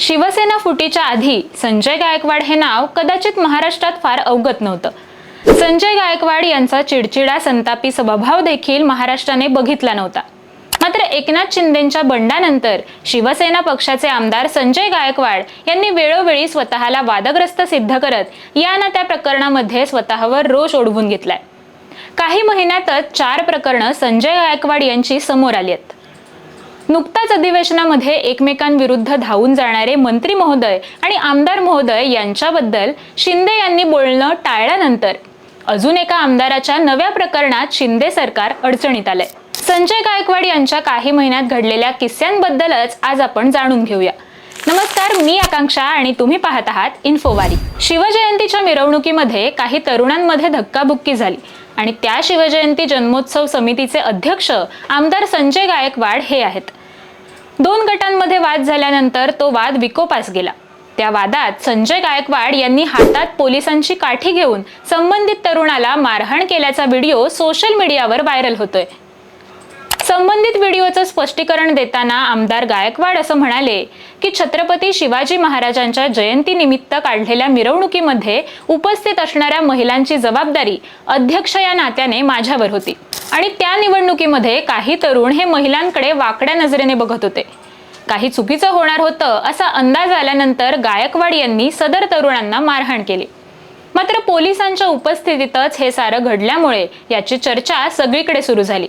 शिवसेना फुटीच्या आधी संजय गायकवाड हे नाव कदाचित महाराष्ट्रात फार अवगत नव्हतं. संजय गायकवाड यांचा चिडचिडा संतापी स्वभाव देखील महाराष्ट्राने बघितला नव्हता. मात्र एकनाथ शिंदेंच्या बंडानंतर शिवसेना पक्षाचे आमदार संजय गायकवाड यांनी वेळोवेळी स्वतःला वादग्रस्त सिद्ध करत या ना त्या प्रकरणामध्ये स्वतःवर रोष ओढवून घेतलाय. काही महिन्यातच चार प्रकरणं संजय गायकवाड यांची समोर आली आहेत. नुकताच अधिवेशनामध्ये एकमेकांविरुद्ध धावून जाणारे मंत्री महोदय आणि आमदार महोदय यांच्याबद्दल शिंदे यांनी बोलणं टाळल्यानंतर अजून एका आमदाराच्या नव्या प्रकरणात शिंदे सरकार अडचणीत आलंय. संजय गायकवाड यांच्या काही महिन्यात घडलेल्या किस्स्यांबद्दलच आज आपण जाणून घेऊया. नमस्कार मी आकांक्षा आणि तुम्ही पाहत आहात इन्फोवारी. शिवजयंतीच्या मिरवणुकीमध्ये काही तरुणांमध्ये धक्काबुक्की झाली आणि त्या शिवजयंती जन्मोत्सव समितीचे अध्यक्ष आमदार संजय गायकवाड हे आहेत. दोन गटांमध्ये वाद झाल्यानंतर तो वाद विकोपास गेला. त्या वादात संजय गायकवाड यांनी हातात पोलिसांची काठी घेऊन संबंधित तरुणाला मारहाण केल्याचा व्हिडिओ सोशल मीडियावर व्हायरल होतोय. संबंधित व्हिडिओचं स्पष्टीकरण देताना आमदार गायकवाड असं म्हणाले की छत्रपती शिवाजी महाराजांच्या जयंतीनिमित्त काढलेल्या मिरवणुकीमध्ये उपस्थित असणाऱ्या महिलांची जबाबदारी अध्यक्ष या नात्याने माझ्यावर होती. आणि त्या निवडणुकीमध्ये काही तरुण हे महिलांकडे वाकड्या नजरेने बघत होते. काही चुकीचं होणार होतं असा अंदाज आल्यानंतर गायकवाड यांनी सदर तरुणांना मारहाण केली. मात्र पोलिसांच्या उपस्थितीतच हे सारं घडल्यामुळे याची चर्चा सगळीकडे सुरू झाली.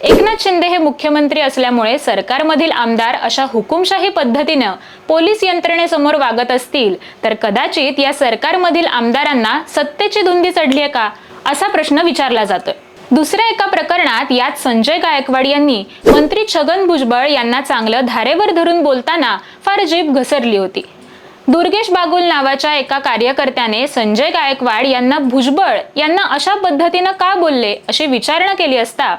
एकनाथ शिंदे हे मुख्यमंत्री असल्यामुळे सरकारमधील आमदार अशा हुकुमशाही पद्धतीनं पोलीस यंत्रणेसमोर वागत असतील तर कदाचित या सरकारमधील आमदारांना सत्तेची धुंदी चढली आहे का? असा प्रश्न विचारला जातोय. दुसऱ्या एका प्रकरणात यात संजय गायकवाड यांनी मंत्री छगन भुजबळ यांना चांगलं धारेवर धरून बोलताना फार जीभ घसरली होती. दुर्गेश बागुल नावाच्या एका कार्यकर्त्याने संजय गायकवाड यांना भुजबळ यांना अशा पद्धतीनं का बोलले अशी विचारणा केली असता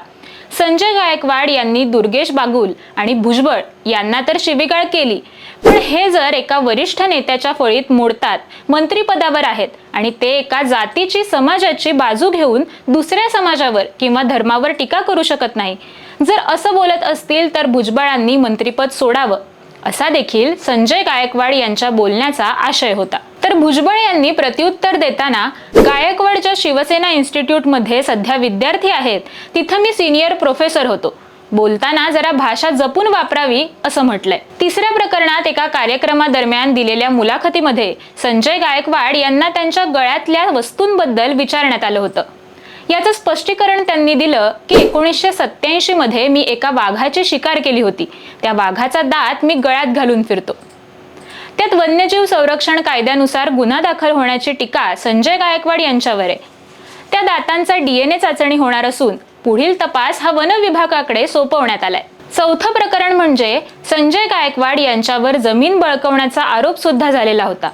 संजय गायकवाड यांनी दुर्गेश बागुल आणि भुजबळ यांना तर शिवीगाळ केली. पण हे जर एका वरिष्ठ नेत्याच्या फळीत मोडतात मंत्रीपदावर आहेत आणि ते एका जातीची समाजाची बाजू घेऊन दुसऱ्या समाजावर किंवा धर्मावर टीका करू शकत नाही. जर असं बोलत असतील तर भुजबळांनी मंत्रीपद सोडावं असा देखील संजय गायकवाड यांच्या बोलण्याचा आशय होता. तर भुजबळ यांनी प्रत्युत्तर देताना गायकवाडच्या शिवसेना इन्स्टिट्यूटमध्ये सध्या विद्यार्थी आहेत. तिथं मी सिनियर प्रोफेसर होतो. बोलताना जरा भाषा जपून वापरावी असं म्हटलंय. तिसऱ्या प्रकरणात एका कार्यक्रमादरम्यान दिलेल्या मुलाखतीमध्ये संजय गायकवाड यांना त्यांच्या गळ्यातल्या वस्तूंबद्दल विचारण्यात आलं होतं. याचं स्पष्टीकरण त्यांनी दिलं की एकोणीसशे सत्याऐंशी मध्ये मी एका वाघाची शिकार केली होती. त्या वाघाचा दात मी गळ्यात घालून फिरतो. त्यात वन्यजीव संरक्षण कायद्यानुसार गुन्हा दाखल होण्याची टीका संजय गायकवाड यांच्यावर आहे. त्या दातांचा डीएनए चाचणी होणार असून पुढील तपास हा वन विभागाकडे सोपवण्यात आलाय. चौथं प्रकरण म्हणजे संजय गायकवाड यांच्यावर जमीन बळकवण्याचा आरोप सुद्धा झालेला होता.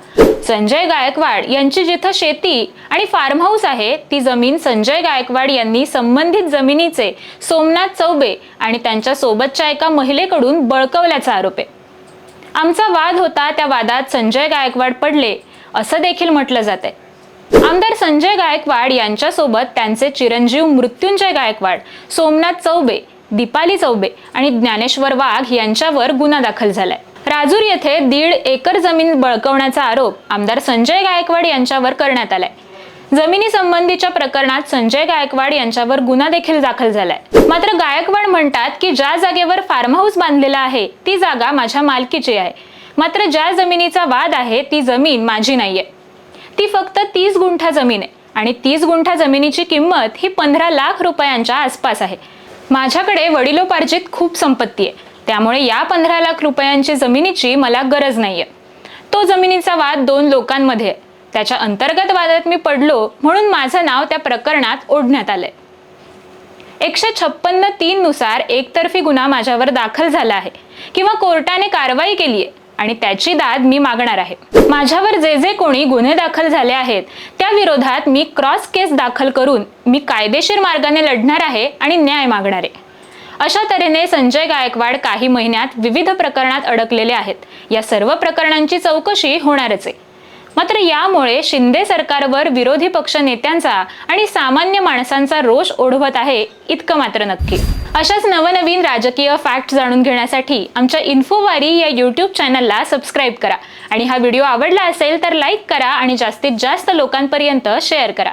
संजय गायकवाड यांची जिथं शेती आणि फार्म हाऊस आहे ती जमीन संजय गायकवाड यांनी संबंधित जमिनीचे सोमनाथ चौबे आणि त्यांच्या सोबतच्या एका महिलेकडून बळकवल्याचा आरोप आहे. आमचा वाद होता त्या वादात संजय गायकवाड पडले असं देखील म्हटलं जाते आमदार संजय गायकवाड यांच्यासोबत त्यांचे चिरंजीव मृत्युंजय गायकवाड सोमनाथ चौबे दीपाली चौबे आणि ज्ञानेश्वर वाघ यांच्यावर गुन्हा दाखल झालाय. राजूर येथे दीड एकर जमीन बळकवण्याचा आरोप आमदार संजय गायकवाड यांच्यावर करण्यात आलाय. जमिनी संबंधीच्या प्रकरणात संजय गायकवाड यांच्यावर गुन्हा देखील दाखल झालाय. मात्र गायकवाड म्हणतात की ज्या जागेवर फार्म हाऊस बांधलेला आहे ती जागा माझ्या मालकीची आहे. मात्र ज्या जमिनीचा वाद आहे ती जमीन माझी नाहीये. ती फक्त तीस गुंठा जमीन आहे आणि तीस गुंठा जमिनीची किंमत ही पंधरा लाख रुपयांच्या आसपास आहे. माझ्याकडे वडिलोपार्जित खूप संपत्ती आहे. त्यामुळे या पंधरा लाख रुपयांची जमिनीची मला गरज नाहीये. तो जमिनीचा वाद दोन लोकांमध्ये आहे. त्याच्या अंतर्गत वादात मी पडलो म्हणून माझं नाव त्या प्रकरणात ओढण्यात आलंय. एकशे छप्पन्न तीन नुसार एकतर्फी गुन्हा माझ्यावर दाखल झाला आहे किंवा कोर्टाने कारवाई केली आहे आणि त्याची दाद मी मागणार आहे. माझ्यावर जे जे कोणी गुन्हे दाखल झाले आहेत त्या विरोधात मी क्रॉस केस दाखल करून मी कायदेशीर मार्गाने लढणार आहे आणि न्याय मागणार आहे. अशा तऱ्हेने संजय गायकवाड काही महिन्यात विविध प्रकरणात अडकलेले आहेत. या सर्व प्रकरणांची चौकशी होणारच आहे. मात्र यामुळे शिंदे सरकारवर विरोधी पक्ष नेत्यांचा आणि सामान्य माणसांचा रोष ओढवत आहे इतकं मात्र नक्की. अशाच नवनवीन राजकीय फॅक्ट जाणून घेण्यासाठी आमच्या इन्फोवारी या यूट्यूब चॅनलला सबस्क्राईब करा. आणि हा व्हिडिओ आवडला असेल तर लाईक करा आणि जास्तीत जास्त लोकांपर्यंत शेअर करा.